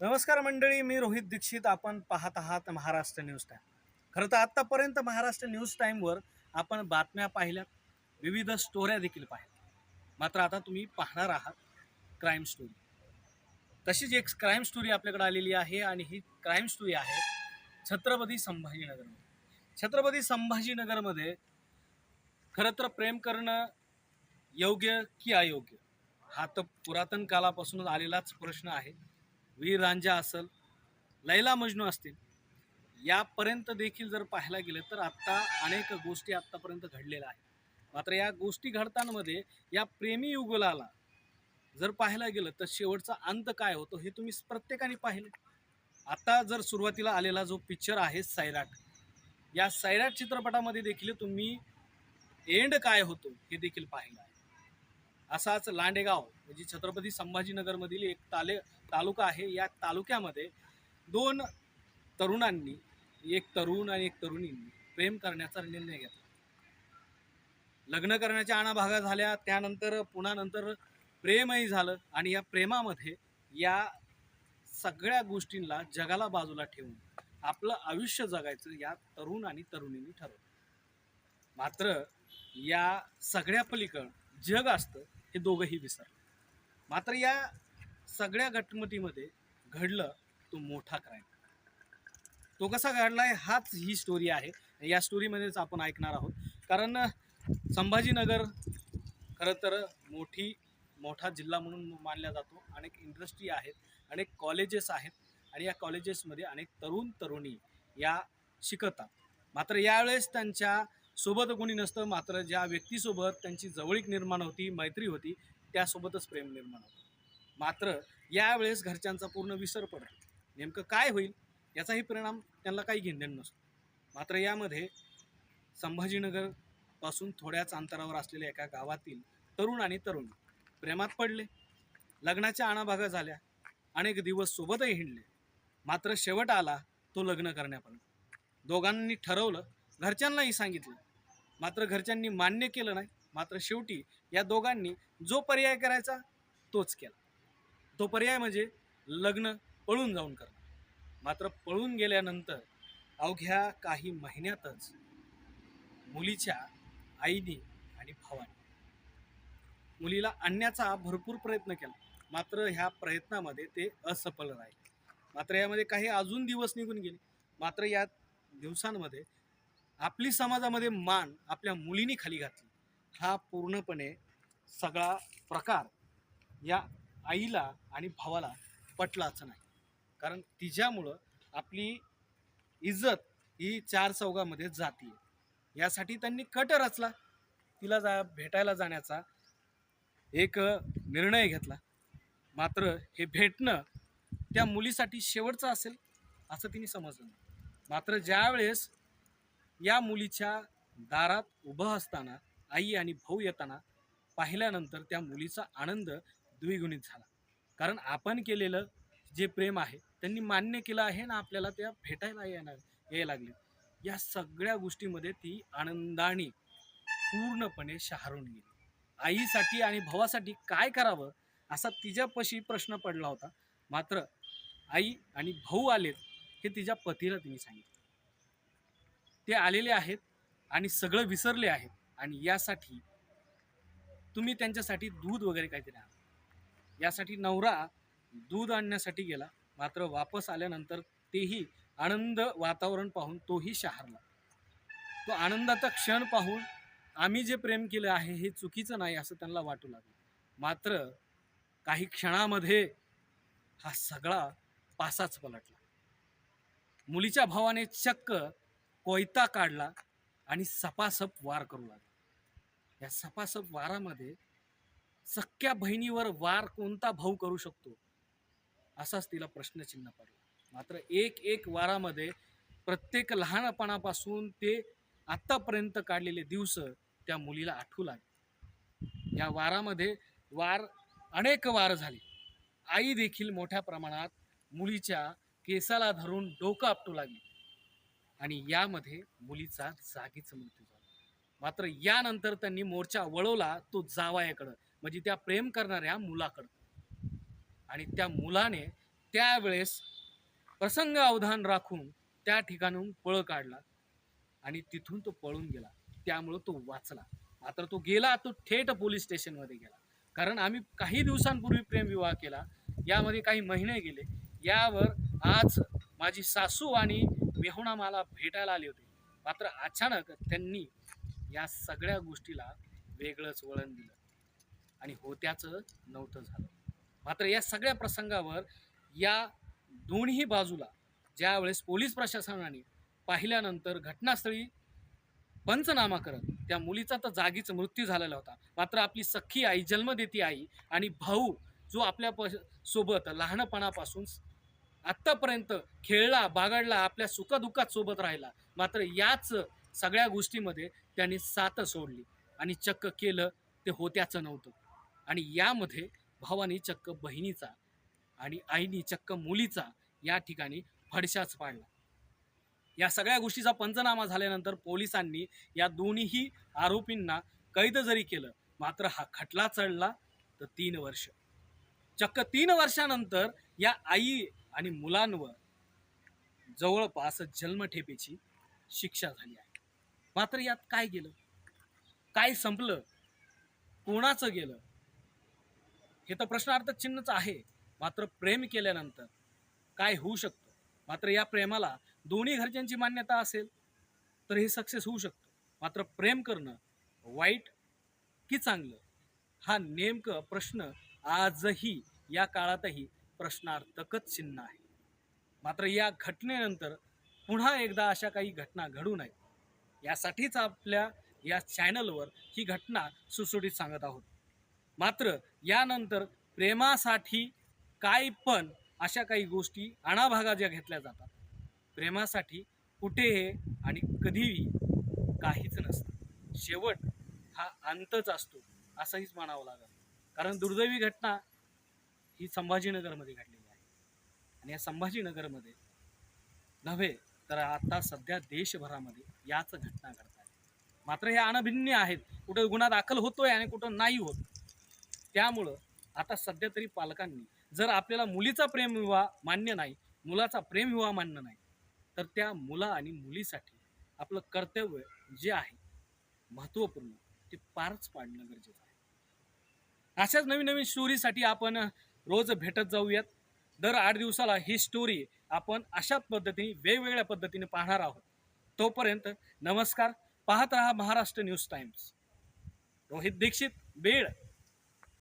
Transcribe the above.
नमस्कार मंडळी मी रोहित दीक्षित. आपण पाहत आहात महाराष्ट्र न्यूज टाईम खरं तर आत्तापर्यंत महाराष्ट्र न्यूज टाईमवर आपण बातम्या पाहिल्यात. विविध स्टोऱ्या देखील पाहिल्या मात्र आता तुम्ही पाहणार आहात क्राईम स्टोरी तशीच एक क्राईम स्टोरी आपल्याकडे आलेली आहे आणि ही क्राईम स्टोरी आहे छत्रपती संभाजीनगरमध्ये. छत्रपती संभाजीनगरमध्ये खरं तर प्रेम करणं योग्य की अयोग्य? हा तर पुरातन कालापासूनच आलेलाच प्रश्न आहे. वीर रांजा असेल लैला मजनू असतील यापर्यंत देखील जर पाहायला गेलं तर आत्ता अनेक गोष्टी आत्तापर्यंत घडलेल्या आहेत. मात्र या गोष्टी घडतांमध्ये या प्रेमी युगलाला जर पाहायला गेलं तर शेवटचा अंत काय होतो हे तुम्ही प्रत्येकाने पाहिलं. आता जर सुरुवातीला आलेला जो पिक्चर आहे सैराट या सैराट चित्रपटामध्ये देखील तुम्ही एंड काय होतो हे देखील पाहिलं आहे. असाच लांडेगाव म्हणजे छत्रपती संभाजीनगरमधील एक ताले तालुका आहे. या तालुक्यामध्ये दोन तरुणांनी एक तरुण आणि एक तरुणींनी प्रेम करण्याचा निर्णय घेतला. लग्न करण्याच्या आणाभागा झाल्या. त्यानंतर पुन्हा नंतर प्रेमही झालं आणि या प्रेमामध्ये या सगळ्या गोष्टींना जगाला बाजूला ठेवून आपलं आयुष्य जगायचं या तरुण आणि तरुणींनी ठरवलं. मात्र या सगळ्या पलीकडं जग असतं. हे दोघंही विसरलं. मात्र या सगळ्या घटमटीमध्ये घडलं तो मोठा क्राईम तो कसा घडला आहे हाच ही स्टोरी आहे. या स्टोरीमध्येच आपण ऐकणार आहोत. कारण संभाजीनगर खरं तर मोठी मोठा जिल्हा म्हणून मानला जातो. अनेक इंडस्ट्री आहेत अनेक कॉलेजेस आहेत आणि या कॉलेजेसमध्ये अनेक तरुण तरुणी या शिकतात मात्र यावेळेस त्यांच्या सोबत कोणी नसतं मात्र ज्या व्यक्तीसोबत त्यांची जवळीक निर्माण होती मैत्री होती त्यासोबतच प्रेम निर्माण होतं. मात्र यावेळेस घरच्यांचा पूर्ण विसर पडतो नेमकं काय होईल याचाही परिणाम त्यांना काही घेणदेण नसतो. मात्र यामध्ये संभाजीनगरपासून थोड्याच अंतरावर असलेल्या एका गावातील तरुण आणि तरुणी प्रेमात पडले. लग्नाच्या आणाभागा झाल्या. अनेक दिवस सोबतही हिंडले. मात्र शेवट आला तो लग्न करण्यापर्यंत. दोघांनी ठरवलं घरच्यांनाही सांगितलं मात्र घरच्यांनी मान्य केलं नाही. मात्र शेवटी या दोघांनी जो पर्याय करायचा तोच केला. तो पर्याय म्हणजे लग्न पळून जाऊन करणं. मात्र पळून गेल्यानंतर अवघ्या काही महिन्यातच मुलीच्या आईने आणि भावाने मुलीला आणण्याचा भरपूर प्रयत्न केला. मात्र ह्या प्रयत्नामध्ये ते असफल राहिले. मात्र यामध्ये काही अजून दिवस निघून गेले. मात्र या दिवसांमध्ये आपली समाजामध्ये मान आपल्या मुलींनी खाली घातली. हा पूर्णपणे सगळा प्रकार या आईला आणि भावाला पटलाच नाही. कारण तिच्यामुळं आपली इज्जत ही चार चौघामध्ये जाते यासाठी त्यांनी कट रचला. तिला जा भेटायला जाण्याचा एक निर्णय घेतला. मात्र हे भेटणं त्या मुलीसाठी शेवटचं असेल असं तिने समजलं मात्र ज्यावेळेस या मुलीच्या दारात उभं असताना आई आणि भाऊ येताना पाहिल्यानंतर त्या मुलीचा आनंद द्विगुणित झाला. कारण आपण केलेलं जे प्रेम आहे त्यांनी मान्य केलं आहे ना आपल्याला त्या भेटायला येणार यायला लागले. या सगळ्या गोष्टीमध्ये ती आनंदाने पूर्णपणे शहारून गेली. आईसाठी आणि भावासाठी काय करावं असा तिच्यापाशी प्रश्न पडला होता. मात्र आई आणि भाऊ आलेत हे तिच्या पतीला तिने सांगितलं. ते आलेले आहेत आणि सगळं विसरले आहेत. आणि यासाठी तुम्ही त्यांच्यासाठी दूध वगैरे काहीतरी आणा. यासाठी नवरा दूध आणण्यासाठी गेला. मात्र वापस आल्यानंतर तेही आनंद वातावरण पाहून तोही शहारला. तो आनंदाचा क्षण पाहून आम्ही जे प्रेम केलं आहे हे चुकीचं नाही असं त्यांना वाटू लागलं. मात्र काही क्षणामध्ये हा सगळा पासाच पलटला. मुलीच्या भावाने चक्क कोयता काढला आणि सपासप वार करू लागला. या सपासप वारामध्ये सख्या बहिणीवर वार कोणता भाऊ करू शकतो? असाच तिला प्रश्नचिन्ह पडला. मात्र एक एक वारामध्ये प्रत्येक लहानपणापासून ते आत्तापर्यंत काढलेले दिवस त्या मुलीला आठवू लागले. या वारामध्ये वार अनेक वार झाले. आई देखील मोठ्या प्रमाणात मुलीच्या केसाला धरून डोकं आपटू लागली. आणि यामध्ये मुलीचा जागीच मृत्यू झाला. मात्र यानंतर त्यांनी मोर्चा वळवला तो जावयाकडं म्हणजे त्या प्रेम करणाऱ्या मुलाकडं. आणि त्या मुलाने त्यावेळेस प्रसंग अवधान राखून त्या ठिकाणून पळ काढला आणि तिथून तो पळून गेला. त्यामुळं तो वाचला. मात्र तो गेला तो थेट पोलीस स्टेशनमध्ये गेला. कारण आम्ही काही दिवसांपूर्वी प्रेमविवाह केला यामध्ये काही महिने गेले. यावर आज माझी सासू आणि मेहुणा मला भेटायला आले होते. मात्र अचानक त्यांनी या सगळ्या गोष्टीला वेगळंच वळण दिलं. आणि होत्याचं नव्हतं झालं. मात्र या सगळ्या प्रसंगावर या दोन्ही बाजूला ज्यावेळेस पोलीस प्रशासनाने पाहिल्यानंतर घटनास्थळी पंचनामा करत त्या मुलीचा तर जागीच मृत्यू झालेला होता. मात्र आपली सख्खी आई जन्म देती आई आणि भाऊ जो आपल्या प सोबत लहानपणापासून आत्तापर्यंत खेळला बागडला आपल्या सुखदुःखात सोबत राहिला. मात्र याच सगळ्या गोष्टीमध्ये त्यांनी साथ सोडली आणि चक्क केलं ते होत्याचं नव्हतं. आणि यामध्ये भावानी चक्क बहिणीचा आणि आईनी चक्क मुलीचा या ठिकाणी फडशाच पाडला. या सगळ्या गोष्टीचा पंचनामा झाल्यानंतर पोलिसांनी या दोन्हीही आरोपींना कैद जरी केलं मात्र हा खटला चढला तर तीन वर्ष. चक्क तीन वर्षानंतर या आई आणि मुलांवर जवळपास जन्मठेपेची शिक्षा झाली आहे. मात्र यात काय गेलं? काय संपलं? कोणाचं गेलं? हे तर प्रश्नार्थ चिन्हच आहे. मात्र प्रेम केल्यानंतर काय होऊ शकतं? मात्र या प्रेमाला दोन्ही घरच्यांची मान्यता असेल तर हे सक्सेस होऊ शकतं. मात्र प्रेम करणं वाईट की चांगलं हा नेमकं प्रश्न आजही या काळातही प्रश्नार्थकच चिन्ह आहे. मात्र या घटनेनंतर पुन्हा एकदा अशा काही घटना घडू नये यासाठीच आपल्या या चॅनलवर ही घटना सुसुटीत सांगत आहोत. मात्र यानंतर प्रेमासाठी काय पण अशा काही गोष्टी अनाभागा ज्या घेतल्या जातात. प्रेमासाठी कुठेही आणि कधीही काहीच नसतं. शेवट हा अंतच असतो असंहीच म्हणावं लागेल. कारण दुर्दैवी घटना ही संभाजीनगरमध्ये घडलेली आहे. आणि या संभाजीनगरमध्ये नव्हे तर आता सध्या देशभरामध्ये याच घटना घडत आहे मात्र हे अनभिन्न आहेत. कुठं गुन्हा दाखल होतोय आणि कुठं नाही होत त्यामुळं आता सध्या तरी पालकांनी जर आपल्याला मुलीचा प्रेमविवाह मान्य नाही मुलाचा प्रेमविवाह मान्य नाही तर त्या मुला आणि मुलीसाठी आपलं कर्तव्य जे आहे महत्त्वपूर्ण ते पारच पाडणं गरजेचं आहे. अशाच नवीन नवीन स्टोरीसाठी आपण रोज भेटत जाऊयात. दर आठ दिवसाला ही स्टोरी आपण अशा पद्धतीने वेगवेगळ्या पद्धतीने पाहणार आहोत. तोपर्यंत नमस्कार. पाहत रहा महाराष्ट्र न्यूज टाइम्स रोहित दीक्षित बीड.